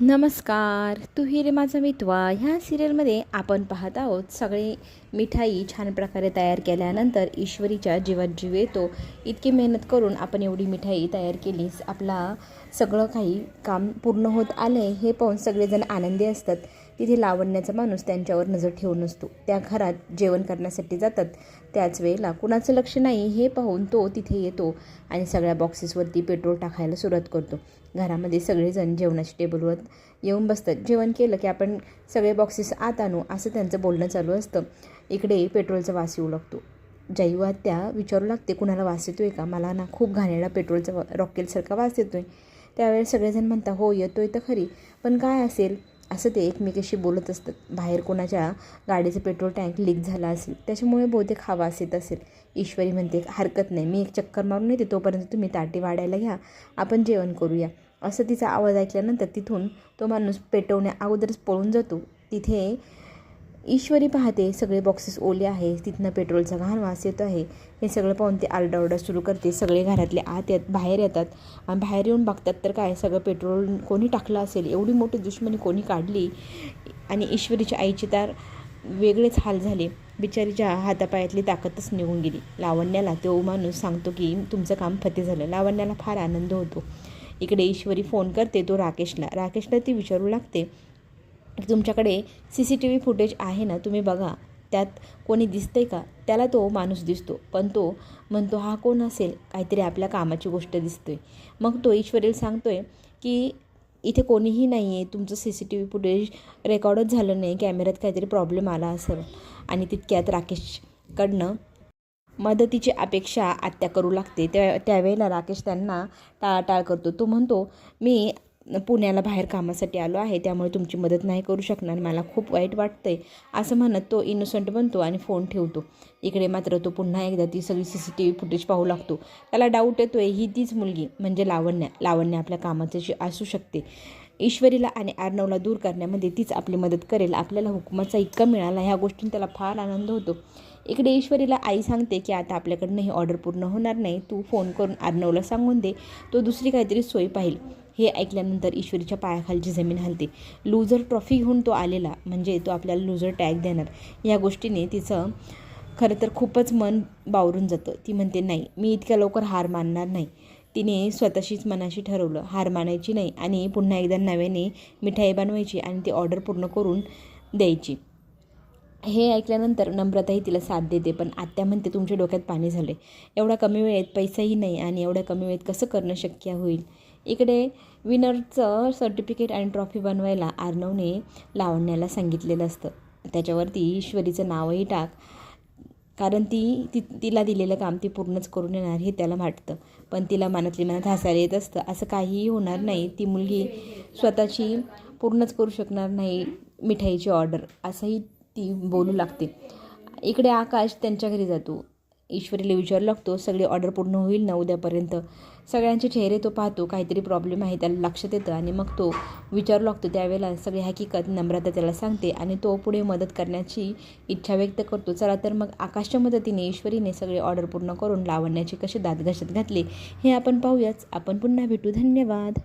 नमस्कार तू रे माझा मितवा. ह्या सिरियलमध्ये आपण पाहत आहोत सगळे मिठाई छान प्रकारे तयार केल्यानंतर ईश्वरीच्या जीवात जीव येतो. इतकी मेहनत करून आपण एवढी मिठाई तयार केलीस. आपला सगळं काही काम पूर्ण होत आलं आहे हे पाहून सगळेजण आनंदी असतात. तिथे लावण्याचा माणूस त्यांच्यावर नजर ठेवून असतो त्या घरात जेवण करण्यासाठी जातात. त्याच वेळेला कुणाचं लक्ष नाही हे पाहून तो तिथे येतो आणि सगळ्या बॉक्सेसवरती पेट्रोल टाकायला सुरुवात करतो. घरामध्ये सगळेजण जेवणाच्या टेबलवर येऊन बसतात. जेवण केलं की आपण सगळे बॉक्सेस आत आणू असं त्यांचं बोलणं चालू असतं. इकडे पेट्रोलचा वास येऊ लागतो. जैवा त्या विचारू लागते कुणाला वास येतो आहे का? मला ना खूप घाणेरडा पेट्रोलचा रॉकेलसारखा वास येतो आहे त्यावेळेस सगळेजण म्हणता हो येतो आहे तर खरी पण काय असेल? असं ते एकमेकाशी बोलत असतात. बाहेर कोणाच्या गाडीचं पेट्रोल टँक लीक झाला असेल त्याच्यामुळे बहुतेक हवा येत असेल. ईश्वरी म्हणते हरकत नाही मी एक चक्कर मारून येते तोपर्यंत तुम्ही ताटी वाढायला घ्या आपण जेवण करूया. असं तिचा आवाज ऐकल्यानंतर तिथून तो माणूस पेटवण्या अगोदरच पळून जातो. तिथे ईश्वरी पाहते सगळे बॉक्सेस ओले आहे तिथनं पेट्रोलचा घाण वास येतो आहे. हे सगळं पाहून ते आरडाओरडा सुरू करते. सगळे घरातले आत येत बाहेर येतात. आणि बाहेर येऊन बघतात तर काय सगळं पेट्रोल कोणी टाकलं असेल? एवढी मोठी दुश्मनी कोणी काढली? आणि ईश्वरीच्या आईची तर वेगळेच हाल झाले. बिचारीच्या हातापायातली ताकदच निघून गेली. लावण्याला तो माणूस सांगतो की तुमचं काम फते झालं. लावण्याला फार आनंद होतो. इकडे ईश्वरी फोन करते तो राकेशला. राकेशला ती विचारू लागते. तुमच्याकडे C C T V footage आहे ना तुम्ही बघा. त्यात कोणी दिसतंय का? त्याला तो माणूस दिसतो. पण तो म्हणतो हा कोण असेल? काहीतरी आपल्या कामाची गोष्ट दिसतोय. मग तो ईश्वरीला आहे की इथे कोणीही नाही आहे तुमचं C C T V footage रेकॉर्डच झालं नाही. कॅमेऱ्यात काहीतरी प्रॉब्लेम आला असेल. आणि तितक्यात राकेशकडनं मदतीची अपेक्षा आत्या करू लागते. त्या त्यावेळेला राकेश त्यांना टाळाटाळ करतो. तो म्हणतो मी पुण्याला बाहेर कामासाठी आलो आहे त्यामुळे तुमची मदत नाही करू शकणार. मला खूप वाईट वाटतंय. असं म्हणत तो इनोसंट बनतो आणि फोन ठेवतो. इकडे मात्र तो पुन्हा एकदा ती सगळी C C T V footage पाहू लागतो. त्याला डाऊट येतो आहे ही तीच मुलगी म्हणजे लावण्या लावण्य आपल्या कामाची असू शकते. ईश्वरीला आणि आर्णवला दूर करण्यामध्ये तीच आपली मदत करेल. आपल्याला हुकुमाचा इतका मिळाला ह्या गोष्टींनी त्याला फार आनंद होतो. इकडे ईश्वरीला आई सांगते की आता आपल्याकडनं ही ऑर्डर पूर्ण होणार नाही. तू फोन करून आर्णवला सांगून दे. तो दुसरी काहीतरी सोय पाहिल. हे ऐकल्यानंतर ईश्वरीच्या पायाखालची जमीन हलते. लूझर ट्रॉफी घेऊन तो आलेला म्हणजे तो आपल्याला लूजर टॅग देणार. या गोष्टीने तिचं खरं तर खूपच मन बावरून जातं. ती म्हणते नाही मी इतक्या लवकर हार मानणार नाही. तिने स्वतःशीच मनाशी ठरवलं. हार मानायची नाही आणि पुन्हा एकदा नव्याने मिठाई बनवायची आणि ती ऑर्डर पूर्ण करून द्यायची. हे ऐकल्यानंतर नम्रताही तिला साथ देते पण आत्या म्हणते तुमच्या डोक्यात पाणी झाले एवढा कमी वेळेत पैसाही नाही आणि एवढ्या कमी वेळेत कसं करणं शक्य होईल? इकडे विनरचं सर्टिफिकेट आणि ट्रॉफी बनवायला आर्नवने लावण्याला सांगितलेलं असतं. त्याच्यावरती ईश्वरीचं नावही टाक. कारण ती ती तिला दिलेलं काम ती पूर्णच करून येणार हे त्याला वाटतं. पण तिला मनातली मनात हसायला येत असतं. असं काहीही होणार नाही. ती मुलगी स्वतःची पूर्णच करू शकणार नाही मिठाईची ऑर्डर असंही ती बोलू लागते. इकडे आकाश त्यांच्या घरी जातो. ईश्वरीला विचारू लागतो सगळी ऑर्डर पूर्ण होईल ना उद्यापर्यंत. सगळ्यांचे चेहरे तो पाहतो काहीतरी प्रॉब्लेम आहे त्याला लक्षात येतं आणि मग तो विचारू लागतो त्यावेळेला सगळी हकीकत नम्रता त्याला सांगते आणि तो पुढे मदत करण्याची इच्छा व्यक्त करतो. चला तर मग आकाशच्या मदतीने ईश्वरीने सगळे ऑर्डर पूर्ण करून लावण्याची कशी दात घातली हे आपण पाहूयाच. आपण पुन्हा भेटू. धन्यवाद.